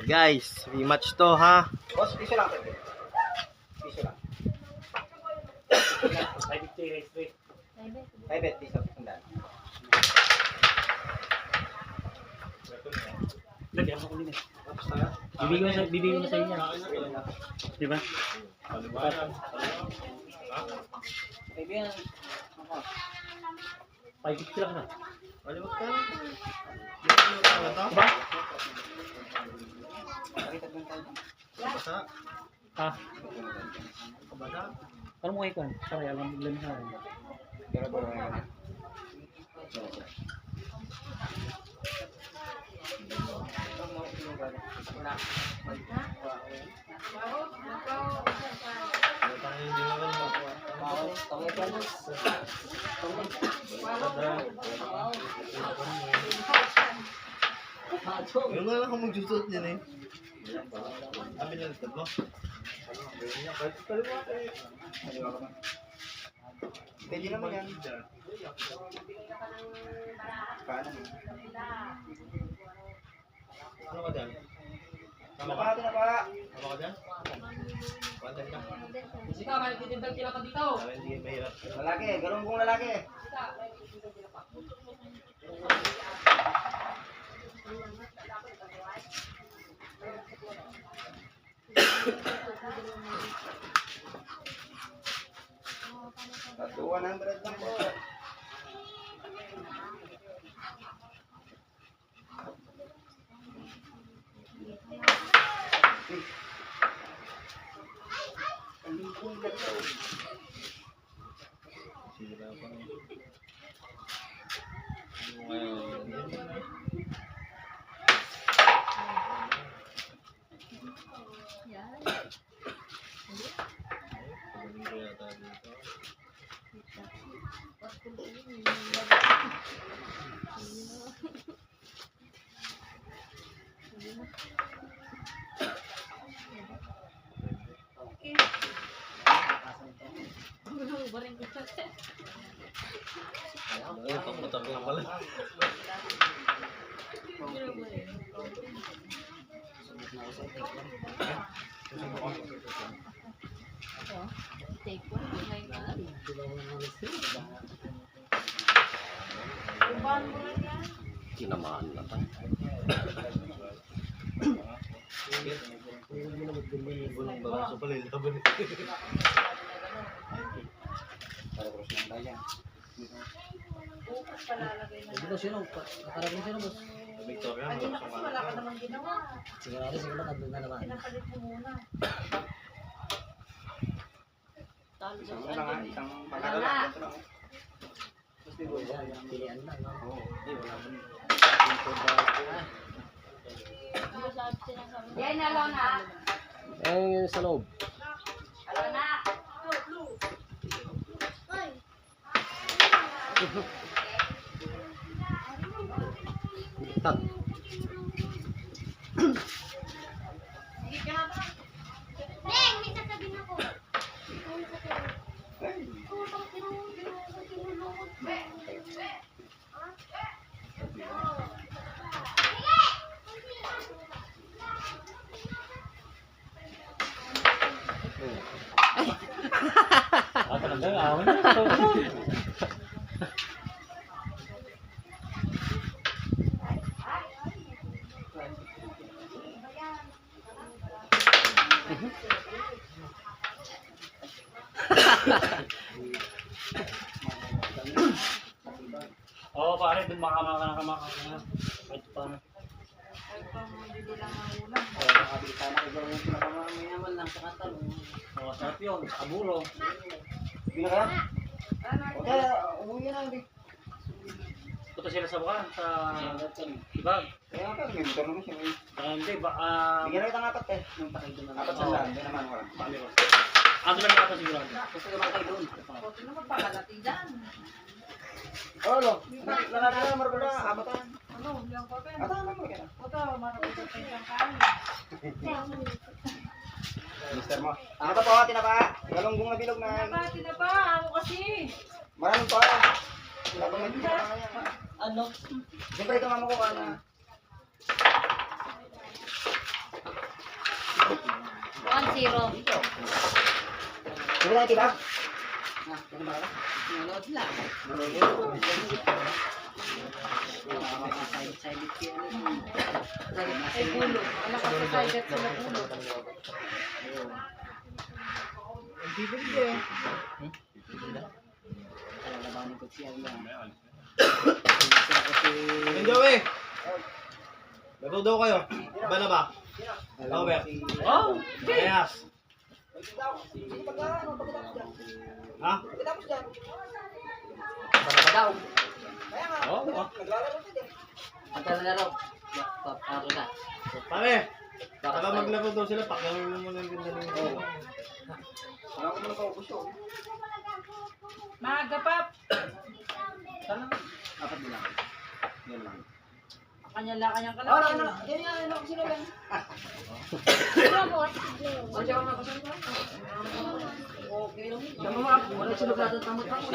Oh, guys, rematch to ha. Boss, piso lang. Piso lang. 550 race. Ay, bet, piso. Sandaan. Lagi ako kunin eh. Bibigyan sa bibigyan sa inyo. Di ba? Kaibigan. 550 lang na. Malimot ka. Ba? Basa. Ha? Basa. Ano mo ikon? Sorry, alam mo lang sa akin. Pero. Hindi naman. Yung nga lang ako magsusot niyan eh. Pwede naman yan. Kanan. Ano ka dyan? Tama ka? Tama ka, tama ka. Dyan? Content ka? Sika, may titindang kila ka dito. Hindi mahirap. Lalaki, ganun kong lalaki. Tatlo 100 lang po. Sira pa. Ano ngayon? Pagaling ko yata dito. Ay, pamutak lang pala. Take one, may mga. Tinamaan na pa. Bulong baraso pala yung laban. Para cross lang tayo. Boss, yun, nakarating siya na, boss. Victoria, Ay, wala naku, siyang wala ka naman ginawa. Sigurado, siguro tatlo na naman. Pinapalit mo muna. Talo sa Isang lang ha, isang Wala panalo na. lang. Yan, yung pilihan na, no? Yan, alo na. Eh, sa loob. Alo na. Tag. Sige ka na. Neng, may sasabihin ako. Ang sasabihin. Utang tinulungan, tinulungan, tinulungan. Ah, talaga, ahon na. Oo, pare, dun makamakakamakaka na. Kahit pa na. Ay, pang bibili lang ng ulam. Nakabili sana ko daw yung pinakamayaman lang sa katal. Oo, sarap yun. Aburo. Bila ka? Ano? Okay, umuwi na. hindi. Sila sa bukan, sa ibag. Kaya nga pa, may motor naman siya. may- Ah, hindi, ba, ah... Bigyan na kitang apat eh. Apat sa Oo. saan, hindi naman wala. Ano ba? Ano lang natin sigurado? Gusto ko lang kayo doon. Huwag naman pakalati dyan. Oh, lo. Lalaki na, marabada. Abatan. Ano, bilang ko ka. Atan, ano kaya? Ito, marapit sa isang kain. Mister mo. Ano pa po, tinapa? Galunggong na bilog na. Tinapa, tinapa. Ako kasi. Maraming pa. Wala pa may tinapa kaya. Ano? Siyempre ito mama ko ka na. Hindi na kita. Nanonood lang. Silent-silent kaya ano. Ay, pulo. Alam ko sa silent sila pulo. Ang bibig eh. Kalalabanin ko siya lang. Joey! Laro daw kayo. Ba na ba? Robert. Oh! Ayas. Ha? Baka daw. Oh, oh. Pagka na raw. Paparo ka. Pare! Baka maglaro daw sila. Paklaro mo muna yung ganda ng Wala ko muna paubos yun. Maaga pa. Sana. Dapat bilang. Yan lang. Kanya-kanyang Ah, na, kalaki. na. Ganyan, ano ako sila lang. Okay lang. Sama mo ako. Wala sila ka tamot ako.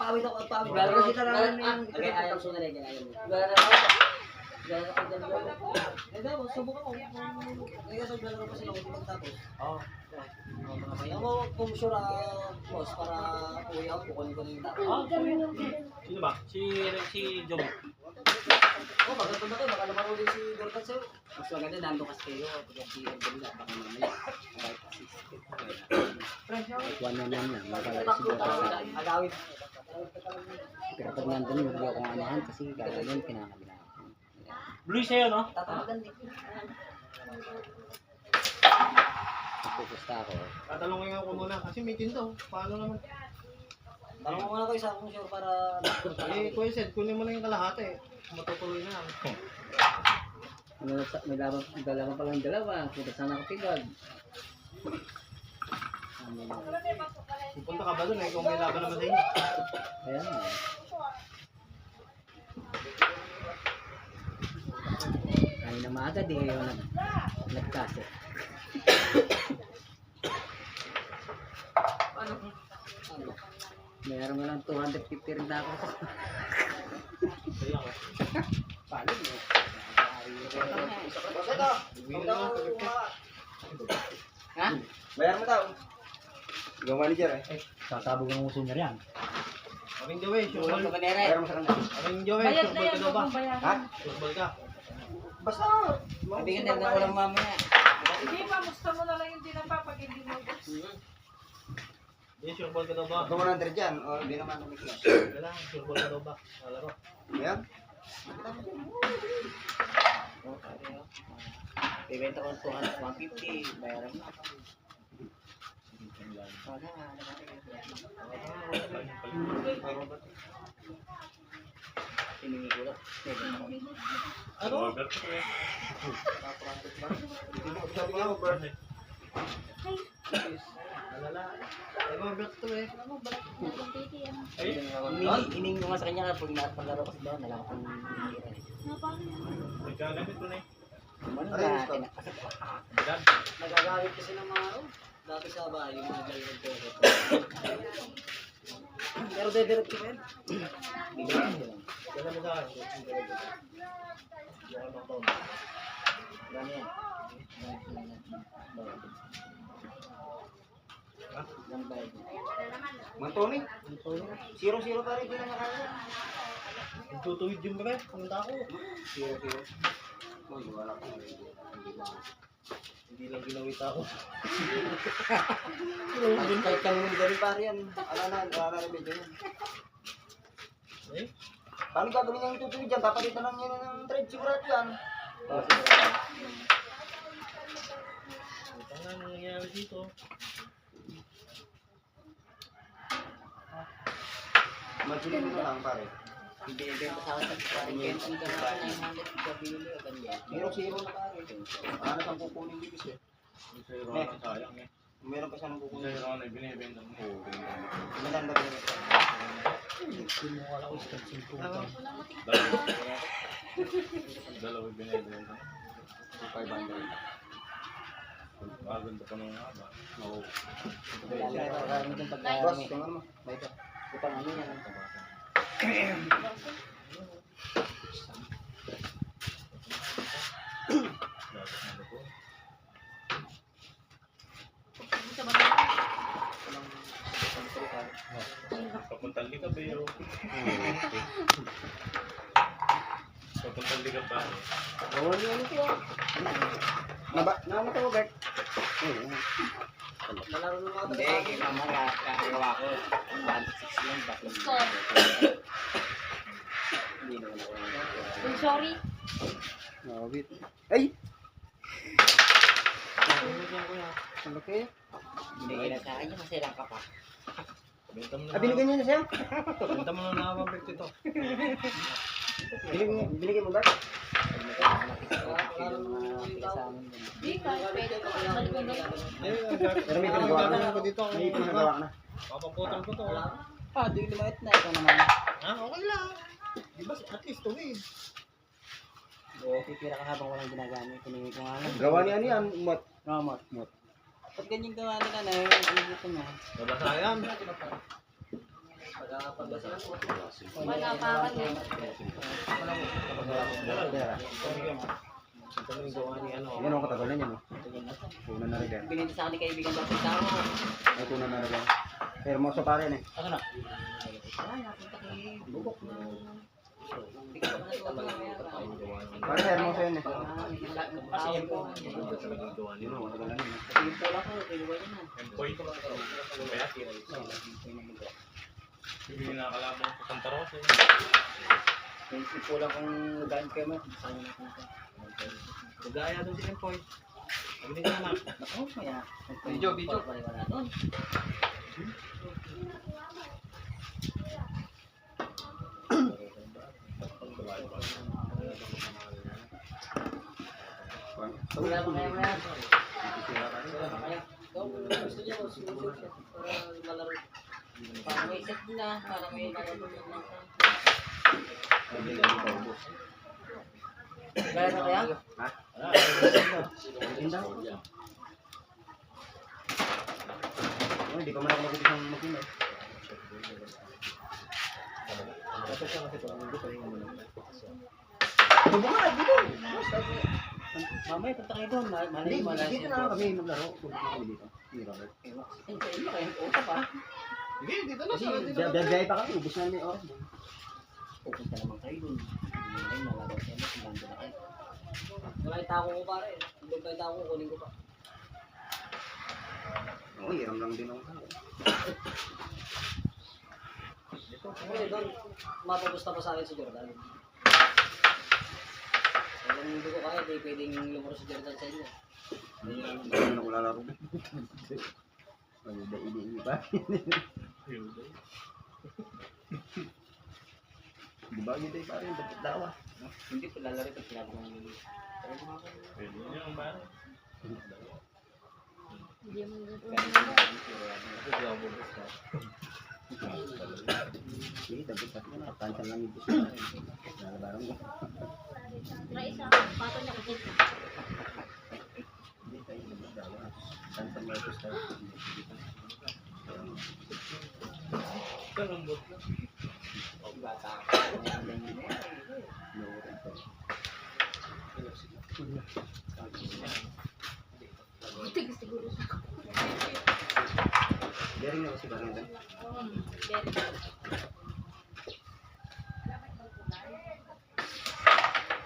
Pawit ako, pawit. Pero kita lang yung... Okay, ayaw ko na rin. Ayaw mo. Gala ako dyan ako. Eh, daw, subukan mo. Eh, kasi lalaro pa sila kung magtapos. Oo. Ayaw mo, kung sure, ah, boss, para uwi ako, kukunin ko na yung tapos. Oh, Sino ba? si, si Jomo. Oh, maganda ba kayo? Baka naman ulit si Dorcan sa'yo. Mas maganda nando kasi kayo. Pag si Abdullah, baka mamaya. Kahit assist. On one lang. Baka si Dorcan. Agawin. Pero pag nandun, huwag akong anahan kasi gagawin kinakabila. Blue sa'yo, no? Tatamagan din. Pupusta ako. Tatalungin ako muna. Kasi may tinto. Paano naman? Tanong mo muna kayo sa akong sure para... Eh, Kuya Sed, kunin mo na yung kalahati. Matutuloy na. Ano, sa- may laban, dalawa pa lang dalawa. Punta sana ako tigad. Ano na. Pupunta ka ba dun eh kung may laban naman sa inyo? Ayan Kaya na maaga di kayo nag, nagkase. Ano? Mayroon nga lang 250 rin na ako. Paano mo? Ha? Bayar mo daw. Ikaw manager eh. Sasabog ang uso niya yan. Kaming Joey, nere? Bayar mo sa kanya. Kaming Joey, Bayad na surbol yan. ka daw Huwag ba? mong bayaran. Ha? Surbol ka. Basta. Sabihin din na ulang mamaya. Hindi, pamusta mo na lang yung dinapa pag hindi mo. Yes, surbol ka daw ba? Ito 100 dyan. O, hindi naman ako miklas. Wala, surbol ka daw ba? Lalaro. Ayan. Bibenta ko ng 200, 150. Bayaran mo. Wala, Hiningi ko lang. Ano? Hiningi, ko nga sa kanya kapag napalaro ko doon, alam ko hindi rin. Nagkagamit ko na eh. Aray, na, gusto. Bilag. Nagagalit kasi ng mga dati sa bahay, yung mga galit ko. Pero dediretso ko yan. Wala mo sa akin. Mo? Mantoni? Zero-zero pa rin, di na nakaya. Nagtutuwid yung pre. Pumunta ako. Zero-zero. Uy, wala pa rin. Hindi lang ginawit ako. Kahit kahit kang galing pare yan. Ala na, wala na remedyo yan. Eh? Paano gagawin niya yung tutuloy dyan? Papalitan lang yan ng trade, sigurado yan. Ito nga ang nangyayari dito. Magsilin mo na lang pare. Hindi, ibenta sa akin. Parang cancel ka na ako 900 kabili o ganyan. Zero-zero na pare. Ano saan kukunin dito siya? Eh, sayang eh. meron pa siyang kukunin. Ako na binibenta mo. Maganda ba yun? Kinuha ko sa 5 Ano? Dalawa binibenta. 500. Maganda pa nung haba. Oo. Boss, tingnan mo. May ito. Ito ano yan. Papuntang di ka ba yun? Papuntang di ka pa. Oo, ano ko. Ano? Naba, naba ko, Bert. Oo. Hindi, ka, kakagawa ko. 1.6 lang? Score. Hindi naman ako. Sorry. No, wait. Ay! Ano kayo? Binigay na sa akin niya, masira ka pa. Na. Ah, binigyan niya na siya? Benta mo na na 150 to. Binigyan, binigyan mo ba? Ko. Pero may pinagawa ka na. May pinagawa ka na. Papaputol ko to. Ah, di lumait na. Ito naman. Ha? Okay lang. Di ba at least tuwid. Oo, pipira ka habang walang ginagamit. Pinigay ko nga lang. Gawa ni ano yan, mat. No, mot. Mot. Pag ganyan gawa nila na, ano dito na. Nabasa yan. Wala pa ako eh. Ano. Ang katagal na yan. oh. Kuna na rin yan. Binili sa akin kaibigan dati sa ako. Ay, kuna na rin yan. Hermoso pa rin eh. Ano na? Bubok na. Hindi ko pa natuwa Para hermoso yan eh. Kasi yan po. Yun, ang katagal na yan. Yung pula ko, kinuha niya na. Kaya, bibili na kalabang sa Santa Rosa. eh. Yung pula kong gaan kayo mo, saan niya napunta. Gaya doon si Empoy. Sabi niya na. Ako, kaya. Video, video. Wala doon. Wala pa kaya. Wala kung gusto niya, para malaro. Para may set na, para may malaro ng nasa. Kaya na kaya? Tinda. Oh, hindi pa man ako mag-ibig ng mag-ina. Ito siya kasi ito. Hindi pa rin mo lang. Subukan, dito. Mamaya, punta kayo doon. Mal- Malay malay dito na kami maglaro. Subukan kami dito. Hindi, Robert. Hindi, hindi kayo. Usap Sige, dito na Kasi siya. Dito na. biyay pa kami, ubus namin yung oras. Pupunta naman kayo doon. Ay, nalaro siya mo. Sinando na kayo. Wala yung tako ko pare. Doon kayo tako ko, kunin ko pa. Oo, hiram lang din ako. Kasi doon, mapapusta pa sa akin si Jordan. Kaya hindi ko kaya, di pwedeng lumuro si Jordan sa inyo. Hindi naman ako lalaro. Ano ba, ini-ini pa? Di ba, hindi tayo pa rin, dapat dawa. Hindi ko lalaro pag sinabi ko ng Pwede niya ang bahay. Hindi mo Sige, dapat pati na, kansan lang yung gusto na rin. Lalabaran ko. Try isa. Pato niya kasi. Hindi tayo, dapat dawa. Kansan lang yung gusto. Kalambot na. bata. No, ito. Tigas siguro siya. Bearing na kasi. Hmm, very good.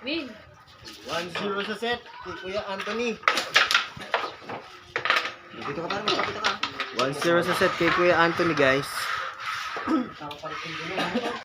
Win. 1-0 sa set. Kay Kuya Anthony. Dito ka parang, dito ka. 1-0 sa set kay Kuya Anthony guys. Sama 去